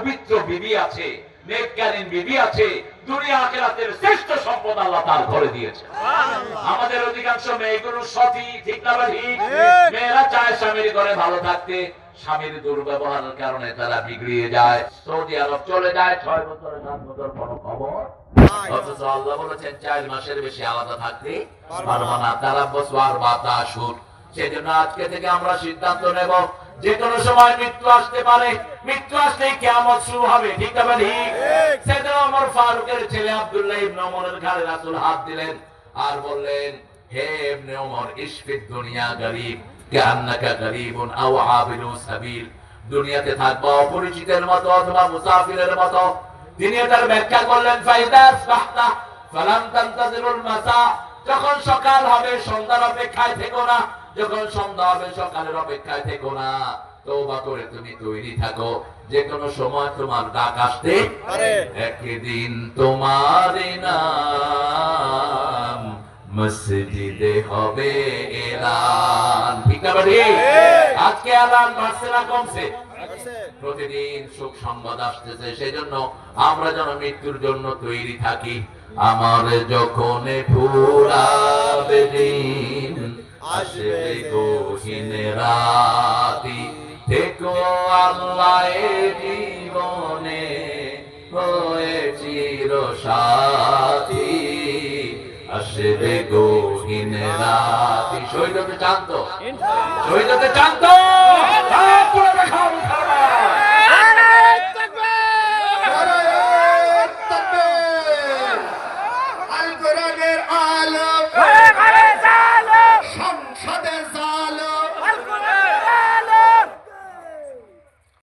পবিত্র বিবি আছে নেককালীন বিবি আছে দুনিয়া আখেরাতের শ্রেষ্ঠ সম্পদ আল্লাহ তার ঘরে দিয়েছে। আমাদের অধিকাংশ মেয়েগুলো সতী ঠিক না ঠিক। মেয়েরা চায় স্বামীর ঘরে ভালো থাকতে। স্বামীর দুর্ব্যবহারের কারণে তারা বিগড়িয়ে যায়। সৌদি আরব চলে যায় ছয় বছর সাত বছর কোনো খবর? অথচ আল্লাহ বলেছেন চার মাসের বেশি আলাদা থাকতে পারব না। তারা বসবার বাতাসুর সেই জন্য আজকে থেকে আমরা সিদ্ধান্ত নেব যে কোনো সময় মৃত্যু আসতে পারে। মৃত্যু আসলেই কেমন শুরু হবে ঠিক আছে ঠিক। সেদিন আমার ফারুকের ছেলে আব্দুল্লাহ ইবনে ওমরের ঘাড়ে রাসূল হাত দিলেন আর বললেন হে ইবনে ওমর ইশফিদ দুনিয়া গরিব কান্নাকা গরীবুন আও আবিরু সাবিল। দুনিয়াতে থাকবা অপরিচিতের মতো অথবা মুসাফিরের মতো। তিনি এটার ব্যাখ্যা করলেন বাহতা ফালাম তান্তাজিরুল মাসা যখন সকাল হবে সন্ধ্যার অপেক্ষায় থেকো না। যখন সন্ধ্যা হবে সকালের অপেক্ষায় থেকো না। তওবা করে তুমি তৈরি থাকো। যে কোনো সময় তোমার ডাক আসতে একদিন তোমার নাম মসজিদে হবে এলান। ঠিক না বাড়ি? আজকে এলান বাড়ছে না কমছে? প্রতিদিন সুখ সংবাদ আসতেছে সেই জন্য আমরা যেন মৃত্যুর জন্য তৈরি থাকি। আমার যখন ফুরাবে দিন আসবে গহীন রাতি। থেকো আল্লাহ জীবনে হয়ে চির সাথী। আসবে গহীন রাতি। শহীদ হতে চান তো? শহীদ হতে চান তো?